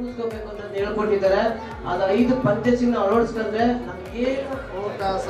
ಉಳಿಸ್ಕೋಬೇಕು ಅಂತ ಹೇಳ್ಕೊಟ್ಟಿದ್ದಾರೆ ಅದ ಐದು ಪಂಚಸಿನ ಅಳವಡಿಸ್ಕೊಂಡ್ರೆ ನಮ್ಗೇನು ಅವಕಾಶ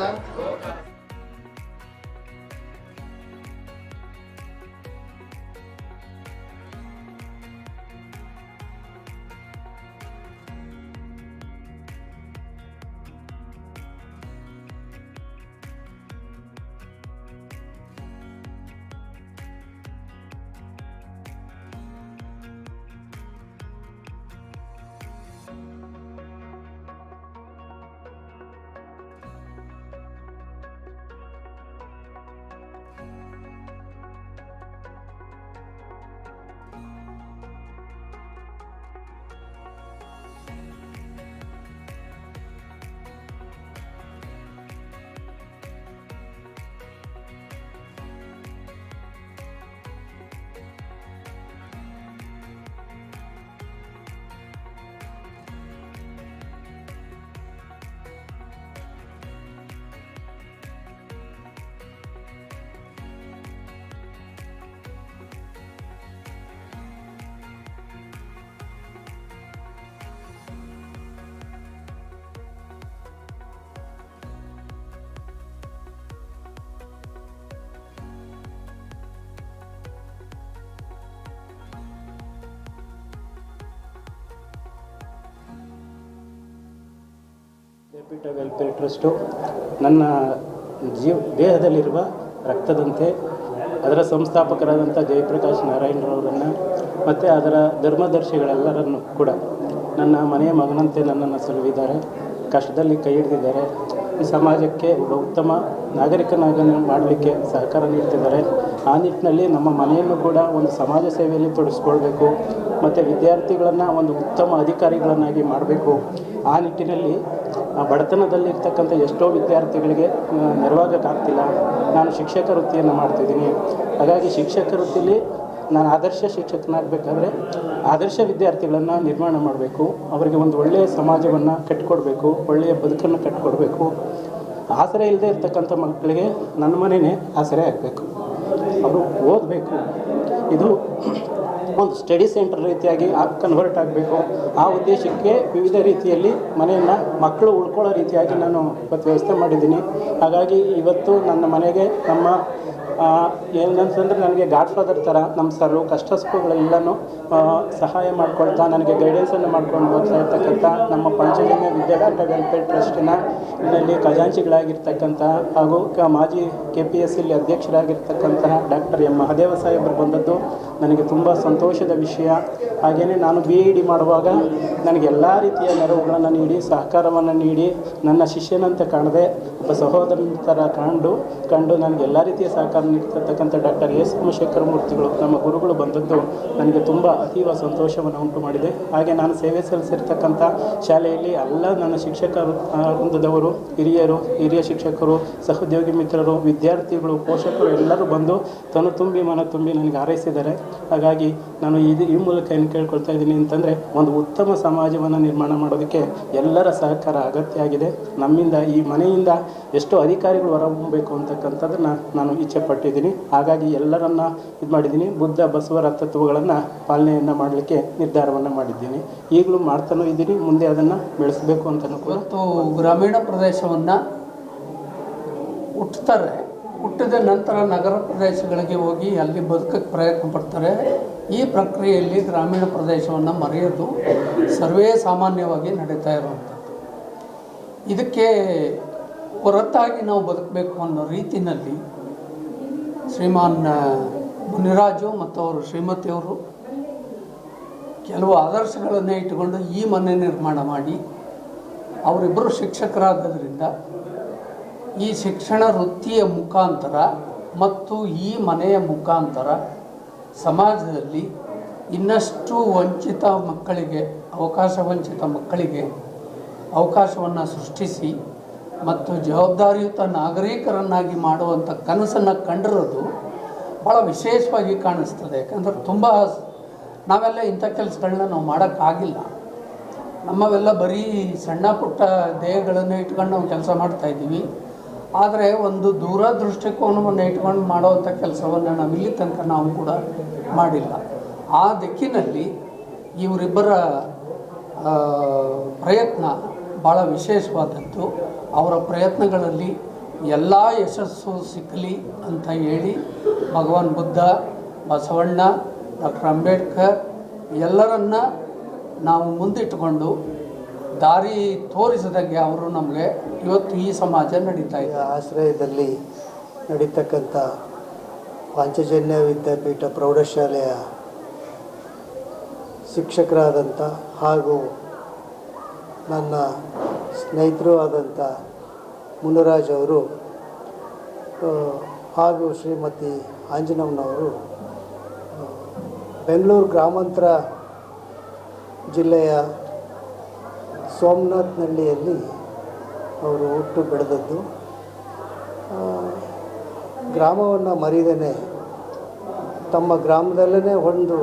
ವಿದ್ಯಾಪೀಠ ವೆಲ್ಫೇರ್ ಟ್ರಸ್ಟು ನನ್ನ ಜೀವ, ದೇಹದಲ್ಲಿರುವ ರಕ್ತದಂತೆ ಅದರ ಸಂಸ್ಥಾಪಕರಾದಂಥ ಜಯಪ್ರಕಾಶ್ ನಾರಾಯಣರವರನ್ನು ಮತ್ತು ಅದರ ಧರ್ಮದರ್ಶಿಗಳೆಲ್ಲರನ್ನು ಕೂಡ ನನ್ನ ಮನೆಯ ಮಗನಂತೆ ನನ್ನನ್ನು ಸಲುವಿದ್ದಾರೆ. ಕಷ್ಟದಲ್ಲಿ ಕೈ ಹಿಡಿದಿದ್ದಾರೆ. ಸಮಾಜಕ್ಕೆ ಒಬ್ಬ ಉತ್ತಮ ನಾಗರಿಕನಾಗ ಮಾಡಲಿಕ್ಕೆ ಸಹಕಾರ ನೀಡ್ತಿದ್ದಾರೆ. ಆ ನಿಟ್ಟಿನಲ್ಲಿ ನಮ್ಮ ಮನೆಯನ್ನು ಕೂಡ ಒಂದು ಸಮಾಜ ಸೇವೆಯಲ್ಲಿ ತೊಡಗಿಸ್ಕೊಳ್ಬೇಕು. ಮತ್ತು ವಿದ್ಯಾರ್ಥಿಗಳನ್ನು ಒಂದು ಉತ್ತಮ ಅಧಿಕಾರಿಗಳನ್ನಾಗಿ ಮಾಡಬೇಕು. ಆ ನಿಟ್ಟಿನಲ್ಲಿ ಬಡತನದಲ್ಲಿರ್ತಕ್ಕಂಥ ಎಷ್ಟೋ ವಿದ್ಯಾರ್ಥಿಗಳಿಗೆ ನೆರವಾಗಕ್ಕಾಗ್ತಿಲ್ಲ. ನಾನು ಶಿಕ್ಷಕ ವೃತ್ತಿಯನ್ನು ಮಾಡ್ತಿದ್ದೀನಿ. ಹಾಗಾಗಿ ಶಿಕ್ಷಕ ವೃತ್ತಿಲಿ ನಾನು ಆದರ್ಶ ಶಿಕ್ಷಕನಾಗಬೇಕಾದ್ರೆ ಆದರ್ಶ ವಿದ್ಯಾರ್ಥಿಗಳನ್ನು ನಿರ್ಮಾಣ ಮಾಡಬೇಕು. ಅವರಿಗೆ ಒಂದು ಒಳ್ಳೆಯ ಸಮಾಜವನ್ನು ಕಟ್ಟಿಕೊಡ್ಬೇಕು, ಒಳ್ಳೆಯ ಬದುಕನ್ನು ಕಟ್ಟಿಕೊಡ್ಬೇಕು. ಆಸರೆ ಇಲ್ಲದೆ ಇರ್ತಕ್ಕಂಥ ಮಕ್ಕಳಿಗೆ ನನ್ನ ಮನೆಯೇ ಆಸರೆ ಆಗಬೇಕು. ಅವರು ಓದಬೇಕು. ಇದು ಒಂದು ಸ್ಟಡಿ ಸೆಂಟರ್ ರೀತಿಯಾಗಿ ಕನ್ವರ್ಟ್ ಆಗಬೇಕು. ಆ ಉದ್ದೇಶಕ್ಕೆ ವಿವಿಧ ರೀತಿಯಲ್ಲಿ ಮನೆಯನ್ನು ಮಕ್ಕಳು ಉಳ್ಕೊಳ್ಳೋ ರೀತಿಯಾಗಿ ನಾನು ಇವತ್ತು ವ್ಯವಸ್ಥೆ ಮಾಡಿದ್ದೀನಿ. ಹಾಗಾಗಿ ಇವತ್ತು ನನ್ನ ಮನೆಗೆ ನಮ್ಮ ಏನಂತಂದ್ರೆ ನನಗೆ ಗಾಡ್ ಫಾದರ್ ಥರ ನಮ್ಮ ಸರು ಕಷ್ಟ ಸುಖಗಳೆಲ್ಲನೂ ಸಹಾಯ ಮಾಡ್ಕೊಳ್ತಾ, ನನಗೆ ಗೈಡೆನ್ಸನ್ನು ಮಾಡ್ಕೊಂಡು ಹೋಗ್ತಾ ಇರ್ತಕ್ಕಂಥ ನಮ್ಮ ಪಂಚಜನ್ಯ ವಿದ್ಯಾಪೀಠ ವೆಲ್ಫೇರ್ ಟ್ರಸ್ಟಿನ ಇದರಲ್ಲಿ ಖಜಾಂಚಿಗಳಾಗಿರ್ತಕ್ಕಂಥ ಹಾಗೂ ಕ, ಮಾಜಿ ಕೆ ಪಿ ಎಸ್ ಸಿಲಿ ಅಧ್ಯಕ್ಷರಾಗಿರ್ತಕ್ಕಂತಹ ಡಾಕ್ಟರ್ ಎಂ. ಮಹದೇವ ಸಾಹೇಬರು ಬಂದದ್ದು ನನಗೆ ತುಂಬ ಸಂತೋಷದ ವಿಷಯ. ಹಾಗೆಯೇ ನಾನು ಬಿ ಇ ಡಿ ಮಾಡುವಾಗ ನನಗೆ ಎಲ್ಲ ರೀತಿಯ ನೆರವುಗಳನ್ನು ನೀಡಿ, ಸಹಕಾರವನ್ನು ನೀಡಿ, ನನ್ನ ಶಿಷ್ಯನಂತೆ ಕಾಣದೆ ಒಬ್ಬ ಸಹೋದರನ ಥರ ಕಂಡು ಕಂಡು ನನಗೆ ಎಲ್ಲ ರೀತಿಯ ಸಹಕಾರ ನೀಡ್ತಿರ್ತಕ್ಕಂಥ ಡಾಕ್ಟರ್ ಎಸ್ ಸೋಮಶೇಖರ ಮೂರ್ತಿಗಳು, ನಮ್ಮ ಗುರುಗಳು ಬಂದದ್ದು ನನಗೆ ತುಂಬ ಅತೀವ ಸಂತೋಷವನ್ನು ಉಂಟು ಮಾಡಿದೆ ಹಾಗೆ ನಾನು ಸೇವೆ ಸಲ್ಲಿಸಿರ್ತಕ್ಕಂಥ ಶಾಲೆಯಲ್ಲಿ ಎಲ್ಲ ನನ್ನ ಶಿಕ್ಷಕ ವೃಂದದವರು, ಹಿರಿಯರು, ಹಿರಿಯ ಶಿಕ್ಷಕರು, ಸಹೋದ್ಯೋಗಿ ಮಿತ್ರರು, ವಿದ್ಯಾರ್ಥಿಗಳು, ಪೋಷಕರು ಎಲ್ಲರೂ ಬಂದು ತನು ತುಂಬಿ ಮನ ತುಂಬಿ ನನಗೆ ಹಾರೈಸಿದ್ದಾರೆ. ಹಾಗಾಗಿ ನಾನು ಇದು ಈ ಮೂಲಕ ಏನು ಕೇಳ್ಕೊಳ್ತಾ ಇದ್ದೀನಿ ಅಂತಂದರೆ ಒಂದು ಉತ್ತಮ ಸಮಾಜವನ್ನು ನಿರ್ಮಾಣ ಮಾಡೋದಕ್ಕೆ ಎಲ್ಲರ ಸಹಕಾರ ಅಗತ್ಯ ಆಗಿದೆ ನಮ್ಮಿಂದ ಈ ಮನೆಯಿಂದ ಎಷ್ಟೋ ಅಧಿಕಾರಿಗಳು ಹೊರಹೊಮ್ಮಬೇಕು ಅಂತಕ್ಕಂಥದ್ದನ್ನು ನಾನು ಇಚ್ಛೆ ಪಟ್ಟಿದ್ದೀನಿ ಹಾಗಾಗಿ ಎಲ್ಲರನ್ನ ಇದು ಮಾಡಿದ್ದೀನಿ. ಬುದ್ಧ, ಬಸವರ ತತ್ವಗಳನ್ನು ಪಾಲನೆಯನ್ನು ಮಾಡಲಿಕ್ಕೆ ನಿರ್ಧಾರವನ್ನು ಮಾಡಿದ್ದೀನಿ. ಈಗಲೂ ಮಾಡ್ತಾನೂ ಇದ್ದೀನಿ. ಮುಂದೆ ಅದನ್ನು ಬೆಳೆಸಬೇಕು ಅಂತ ಇವತ್ತು ಗ್ರಾಮೀಣ ಪ್ರದೇಶವನ್ನು ಹುಟ್ಟುತ್ತಾರೆ ಹುಟ್ಟಿದ ನಂತರ ನಗರ ಪ್ರದೇಶಗಳಿಗೆ ಹೋಗಿ ಅಲ್ಲಿ ಬದುಕಕ್ಕೆ ಪ್ರಯತ್ನ ಪಡ್ತಾರೆ. ಈ ಪ್ರಕ್ರಿಯೆಯಲ್ಲಿ ಗ್ರಾಮೀಣ ಪ್ರದೇಶವನ್ನು ಮರೆಯೋದು ಸರ್ವೇ ಸಾಮಾನ್ಯವಾಗಿ ನಡೀತಾ ಇರುವಂಥದ್ದು. ಇದಕ್ಕೆ ಹೊರತಾಗಿ ನಾವು ಬದುಕಬೇಕು ಅನ್ನೋ ರೀತಿಯಲ್ಲಿ ಶ್ರೀಮಾನ್ ಮುನಿರಾಜು ಮತ್ತು ಅವರು ಶ್ರೀಮತಿಯವರು ಕೆಲವು ಆದರ್ಶಗಳನ್ನು ಇಟ್ಟುಕೊಂಡು ಈ ಮನೆ ನಿರ್ಮಾಣ ಮಾಡಿ ಅವರಿಬ್ಬರು ಶಿಕ್ಷಕರಾದ್ದರಿಂದ ಈ ಶಿಕ್ಷಣ ವೃತ್ತಿಯ ಮುಖಾಂತರ ಮತ್ತು ಈ ಮನೆಯ ಮುಖಾಂತರ ಸಮಾಜದಲ್ಲಿ ಇನ್ನಷ್ಟು ವಂಚಿತ ಮಕ್ಕಳಿಗೆ, ಅವಕಾಶ ವಂಚಿತ ಮಕ್ಕಳಿಗೆ ಅವಕಾಶವನ್ನು ಸೃಷ್ಟಿಸಿ ಮತ್ತು ಜವಾಬ್ದಾರಿಯುತ ನಾಗರಿಕರನ್ನಾಗಿ ಮಾಡುವಂಥ ಕನಸನ್ನು ಕಂಡಿರೋದು ಭಾಳ ವಿಶೇಷವಾಗಿ ಕಾಣಿಸ್ತದೆ. ಯಾಕಂದ್ರೆ ತುಂಬ ನಾವೆಲ್ಲ ಇಂಥ ಕೆಲಸಗಳನ್ನ ನಾವು ಮಾಡೋಕ್ಕಾಗಿಲ್ಲ. ನಮ್ಮವೆಲ್ಲ ಬರೀ ಸಣ್ಣ ಪುಟ್ಟ ದೇಹಗಳನ್ನು ಇಟ್ಕೊಂಡು ನಾವು ಕೆಲಸ ಮಾಡ್ತಾ ಇದ್ದೀವಿ. ಆದರೆ ಒಂದು ದೂರದೃಷ್ಟಿಕೋನವನ್ನು ಇಟ್ಕೊಂಡು ಮಾಡುವಂಥ ಕೆಲಸವನ್ನು ನಾವು ಇಲ್ಲಿ ತನಕ ನಾವು ಕೂಡ ಮಾಡಿಲ್ಲ. ಆ ದಿಕ್ಕಿನಲ್ಲಿ ಇವರಿಬ್ಬರ ಪ್ರಯತ್ನ ಭಾಳ ವಿಶೇಷವಾದದ್ದು ಅವರ ಪ್ರಯತ್ನಗಳಲ್ಲಿ ಎಲ್ಲ ಯಶಸ್ಸು ಸಿಕ್ಕಲಿ ಅಂತ ಹೇಳಿ ಭಗವಾನ್ ಬುದ್ಧ, ಬಸವಣ್ಣ, ಡಾಕ್ಟರ್ ಅಂಬೇಡ್ಕರ್ ಎಲ್ಲರನ್ನ ನಾವು ಮುಂದಿಟ್ಟುಕೊಂಡು ದಾರಿ ತೋರಿಸಿದಂಗೆ ಅವರು ನಮಗೆ ಇವತ್ತು ಈ ಸಮಾಜ ನಡೀತಾ ಇದೆ. ಆಶ್ರಯದಲ್ಲಿ ನಡೀತಕ್ಕಂಥ ಪಾಂಚಜನ್ಯ ವಿದ್ಯಾಪೀಠ ಪ್ರೌಢಶಾಲೆಯ ಶಿಕ್ಷಕರಾದಂಥ ಹಾಗೂ ನನ್ನ ಸ್ನೇಹಿತರು ಆದಂಥ ಮುನರಾಜ್ ಅವರು ಹಾಗೂ ಶ್ರೀಮತಿ ಆಂಜನಮ್ಮನವರು ಬೆಂಗಳೂರು ಗ್ರಾಮಾಂತರ ಜಿಲ್ಲೆಯ ಸೋಮನಾಥ್ನಹಳ್ಳಿಯಲ್ಲಿ ಅವರು ಹುಟ್ಟು ಬೆಳೆದದ್ದು. ಗ್ರಾಮವನ್ನು ಮರೀದೇ ತಮ್ಮ ಗ್ರಾಮದಲ್ಲೇ ಒಂದು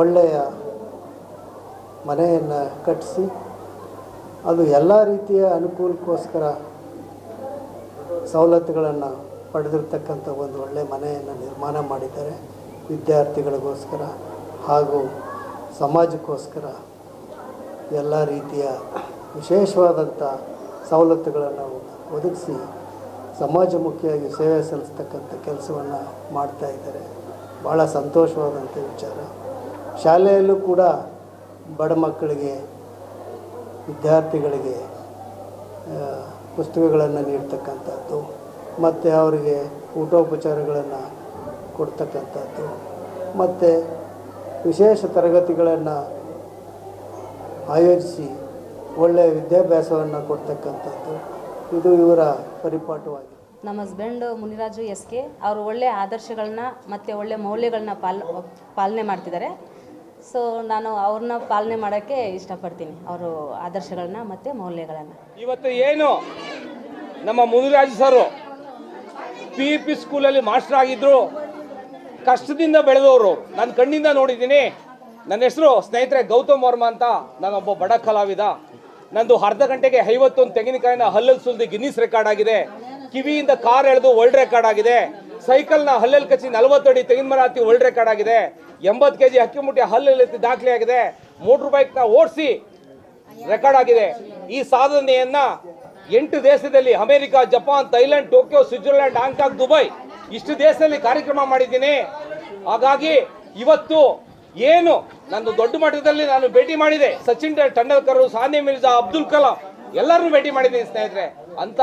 ಒಳ್ಳೆಯ ಮನೆಯನ್ನು ಕಟ್ಟಿಸಿ ಅದು ಎಲ್ಲ ರೀತಿಯ ಅನುಕೂಲಕ್ಕೋಸ್ಕರ ಸವಲತ್ತುಗಳನ್ನು ಪಡೆದಿರ್ತಕ್ಕಂಥ ಒಂದು ಒಳ್ಳೆಯ ಮನೆಯನ್ನು ನಿರ್ಮಾಣ ಮಾಡಿದ್ದಾರೆ ವಿದ್ಯಾರ್ಥಿಗಳಿಗೋಸ್ಕರ ಹಾಗೂ ಸಮಾಜಕ್ಕೋಸ್ಕರ ಎಲ್ಲ ರೀತಿಯ ವಿಶೇಷವಾದಂಥ ಸವಲತ್ತುಗಳನ್ನು ಒದಗಿಸಿ ಸಮಾಜಮುಖಿಯಾಗಿ ಸೇವೆ ಸಲ್ಲಿಸ್ತಕ್ಕಂಥ ಕೆಲಸವನ್ನು ಮಾಡ್ತಾ ಇದ್ದಾರೆ. ಭಾಳ ಸಂತೋಷವಾದಂಥ ವಿಚಾರ. ಶಾಲೆಯಲ್ಲೂ ಕೂಡ ಬಡ ಮಕ್ಕಳಿಗೆ ವಿದ್ಯಾರ್ಥಿಗಳಿಗೆ ಪುಸ್ತಕಗಳನ್ನು ನೀಡ್ತಕ್ಕಂಥದ್ದು, ಮತ್ತು ಅವರಿಗೆ ಊಟೋಪಚಾರಗಳನ್ನು ಕೊಡ್ತಕ್ಕಂಥದ್ದು, ಮತ್ತು ವಿಶೇಷ ತರಗತಿಗಳನ್ನು ಆಯೋಜಿಸಿ ಒಳ್ಳೆಯ ವಿದ್ಯಾಭ್ಯಾಸವನ್ನು ಕೊಡ್ತಕ್ಕಂಥದ್ದು. ಇದು ಇವರ ಪರಿಪಾಠವಾಗಿದೆ. ನಮ್ಮ ಹಸ್ಬೆಂಡ್ ಮುನಿರಾಜು ಎಸ್ ಕೆ, ಅವರು ಒಳ್ಳೆಯ ಆದರ್ಶಗಳನ್ನ ಮತ್ತು ಒಳ್ಳೆಯ ಮೌಲ್ಯಗಳನ್ನ ಪಾಲ್, ಪಾಲನೆ ಮಾಡ್ತಿದ್ದಾರೆ. ಸೊ ನಾನು ಅವ್ರನ್ನ ಪಾಲನೆ ಮಾಡೋಕ್ಕೆ ಇಷ್ಟಪಡ್ತೀನಿ. ಅವರು ಆದರ್ಶಗಳನ್ನ ಮತ್ತು ಮೌಲ್ಯಗಳನ್ನು. ಇವತ್ತು ಏನು? ನಮ್ಮ ಮುನಿರಾಜ್ ಸರು ಪಿ ಪಿ ಸ್ಕೂಲಲ್ಲಿ ಮಾಸ್ಟರ್ ಆಗಿದ್ರು. ಕಷ್ಟದಿಂದ ಬೆಳೆದವರು. ನಾನು ಕಣ್ಣಿಂದ ನೋಡಿದ್ದೀನಿ. ನನ್ನ ಹೆಸರು ಸ್ನೇಹಿತರೆ ಗೌತಮ್ ವರ್ಮ ಅಂತ ನಾನೊಬ್ಬ ಬಡ ಕಲಾವಿದ. ನಂದು ಅರ್ಧ ಗಂಟೆಗೆ ಐವತ್ತೊಂದು ತೆಂಗಿನಕಾಯಿನ ಹಲ್ಲಲ್ಲಿ ಸುಲಿದು ಗಿನ್ನಿಸ್ ರೆಕಾರ್ಡ್ ಆಗಿದೆ. ಕಿವಿಯಿಂದ ಕಾರ್ ಎಳೆದು ವರ್ಲ್ಡ್ ರೆಕಾರ್ಡ್ ಆಗಿದೆ. ಸೈಕಲ್ನ ಹಲ್ಲಲ್ಲಿ ಕಚ್ಚಿ ನಲವತ್ತು ಅಡಿ ತೆಂಗಿನ ಮರ ಹತ್ತಿ ವರ್ಲ್ಡ್ ರೆಕಾರ್ಡ್ ಆಗಿದೆ. ಎಂಬತ್ತು ಕೆ ಜಿ ಅಕ್ಕಿ ಮುಟ್ಟಿ ಹಲ್ಲಲ್ಲಿ ಎತ್ತಿ ದಾಖಲೆ ಆಗಿದೆ. ಮೋಟ್ರ್ ಬೈಕ್ನ ಓಡಿಸಿ ರೆಕಾರ್ಡ್ ಆಗಿದೆ. ಈ ಸಾಧನೆಯನ್ನ ಎಂಟು ದೇಶದಲ್ಲಿ America, Japan, Thailand, Tokyo Switzerland Hong Kong, Dubai ಇಷ್ಟು ದೇಶದಲ್ಲಿ ಕಾರ್ಯಕ್ರಮ ಮಾಡಿದ್ದೀನಿ. ಹಾಗಾಗಿ ಇವತ್ತು ಏನು ನಾನು ದೊಡ್ಡ ಮಟ್ಟದಲ್ಲಿ ನಾನು ಭೇಟಿ ಮಾಡಿದೆ. ಸಚಿನ್ ತೆಂಡೂಲ್ಕರ್, ಸಾನಿಯಾ ಮಿರ್ಜಾ, ಅಬ್ದುಲ್ ಕಲಾಂ ಎಲ್ಲರನ್ನೂ ಭೇಟಿ ಮಾಡಿದ್ದೀನಿ ಸ್ನೇಹಿತರೆ. ಅಂತ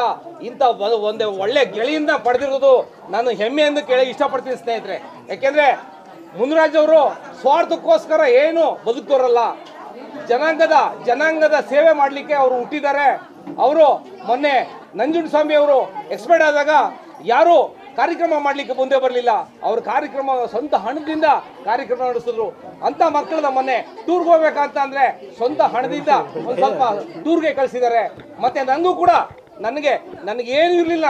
ಇಂಥ ಒಂದು ಒಳ್ಳೆ ಗೆಳೆಯಿಂದ ಪಡೆದಿರೋದು ನಾನು ಹೆಮ್ಮೆ ಎಂದು ಕೇಳಿ ಇಷ್ಟಪಡ್ತೀನಿ ಸ್ನೇಹಿತರೆ. ಯಾಕೆಂದರೆ ಮುನ್ರಾಜ್ ಅವರು ಸ್ವಾರ್ಥಕ್ಕೋಸ್ಕರ ಏನು ಬದುಕೋರಲ್ಲ ಜನಾಂಗದ ಜನಾಂಗದ ಸೇವೆ ಮಾಡಲಿಕ್ಕೆ ಅವರು ಹುಟ್ಟಿದ್ದಾರೆ. ಅವರು ಮೊನ್ನೆ ನಂಜುಂಡಸ್ವಾಮಿ ಅವರು ಎಕ್ಸ್ಪೈರ್ಡ್ ಆದಾಗ ಯಾರು ಕಾರ್ಯಕ್ರಮ ಮಾಡಲಿಕ್ಕೆ ಮುಂದೆ ಬರಲಿಲ್ಲ. ಅವ್ರ ಕಾರ್ಯಕ್ರಮ ಸ್ವಂತ ಹಣದಿಂದ ಕಾರ್ಯಕ್ರಮ ನಡೆಸಿದ್ರು. ಅಂತ ಮಕ್ಕಳನ್ನ ಮೊನ್ನೆ ಟೂರ್ಗೆ ಹೋಗ್ಬೇಕಂತ ಅಂದ್ರೆ ಸ್ವಂತ ಹಣದಿಂದ ಒಂದು ಸ್ವಲ್ಪ ಟೂರ್ಗೆ ಕಳಿಸಿದ್ದಾರೆ. ಮತ್ತೆ ನನಗೂ ಕೂಡ ನನಗೆ ನನಗೆ ಏನು ಇರಲಿಲ್ಲ.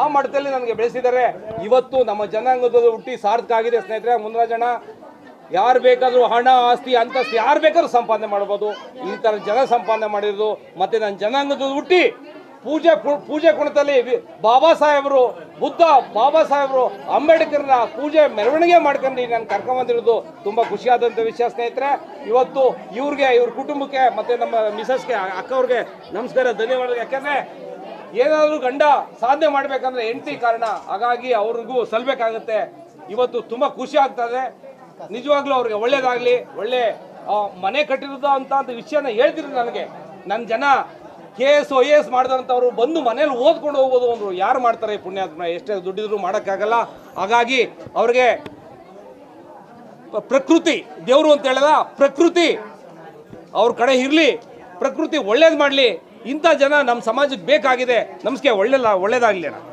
ಆ ಮಠದಲ್ಲಿ ನನಗೆ ಬೆಳೆಸಿದ್ದಾರೆ. ಇವತ್ತು ನಮ್ಮ ಜನಾಂಗದ ಹುಟ್ಟಿ ಸಾರ್ಥಕ ಆಗಿದೆ ಸ್ನೇಹಿತರೆ, ಮುನ್ರಾಜಣ್ಣ. ಯಾರು ಬೇಕಾದರೂ ಹಣ, ಆಸ್ತಿ, ಅಂತಸ್ತು ಯಾರು ಬೇಕಾದ್ರೂ ಸಂಪಾದನೆ ಮಾಡ್ಬೋದು. ಈ ಥರ ಜನ ಸಂಪಾದನೆ ಮಾಡಿರೋದು. ಮತ್ತು ನನ್ನ ಜನಾಂಗದ ಹುಟ್ಟಿ ಪೂಜೆ ಪೂಜೆ ಕುಣಿತಲ್ಲಿ ಬಾಬಾ ಸಾಹೇಬರು, ಬುದ್ಧ ಬಾಬಾ ಸಾಹೇಬರು, ಅಂಬೇಡ್ಕರ್ನ ಪೂಜೆ ಮೆರವಣಿಗೆ ಮಾಡ್ಕೊಂಡು ನಾನು ಕರ್ಕೊಂಬಂದಿರೋದು ತುಂಬ ಖುಷಿಯಾದಂಥ ವಿಷಯ ಸ್ನೇಹಿತರೆ. ಇವತ್ತು ಇವ್ರಿಗೆ, ಇವ್ರ ಕುಟುಂಬಕ್ಕೆ ಮತ್ತು ನಮ್ಮ ಮಿಸಸ್ಗೆ ಅಕ್ಕವ್ರಿಗೆ ನಮಸ್ಕಾರ ಧನ್ಯವಾದ ಯಾಕಂದ್ರೆ ಏನಾದರೂ ಗಂಡ ಸಾಧನೆ ಮಾಡ್ಬೇಕಂದ್ರೆ ಹೆಂಡತಿ ಕಾರಣ, ಹಾಗಾಗಿ ಅವ್ರಿಗೂ ಸಲ್ಬೇಕಾಗತ್ತೆ. ಇವತ್ತು ತುಂಬ ಖುಷಿ ಆಗ್ತದೆ. ನಿಜವಾಗ್ಲೂ ಅವ್ರಿಗೆ ಒಳ್ಳೇದಾಗ್ಲಿ, ಒಳ್ಳೆ ಮನೆ ಕಟ್ಟಿರೋದು ಅಂತ ವಿಷಯನ ಹೇಳ್ತಿದ್ರು ನನಗೆ. ನನ್ನ ಜನ K S O A S ಮಾಡಿದಂಥವ್ರು ಬಂದು ಮನೇಲಿ ಓದ್ಕೊಂಡು ಹೋಗ್ಬೋದು ಅಂದರು. ಯಾರು ಮಾಡ್ತಾರೆ ಪುಣ್ಯಾತ್ಮ? ಎಷ್ಟೇ ದುಡ್ಡಿದ್ರು ಮಾಡೋಕ್ಕಾಗಲ್ಲ. ಹಾಗಾಗಿ ಅವ್ರಿಗೆ ಪ್ರಕೃತಿ, ದೇವರು ಅಂತ ಹೇಳಲ್ಲ ಪ್ರಕೃತಿ. ಅವ್ರ ಕಡೆ ಇರಲಿ, ಪ್ರಕೃತಿ ಒಳ್ಳೇದು ಮಾಡಲಿ. ಇಂಥ ಜನ ನಮ್ಮ ಸಮಾಜಕ್ಕೆ ಬೇಕಾಗಿದೆ. ನಮಸ್ಕೆ ಒಳ್ಳೆಲ್ಲ ಒಳ್ಳೇದಾಗಲಿ ಅಣ್ಣ.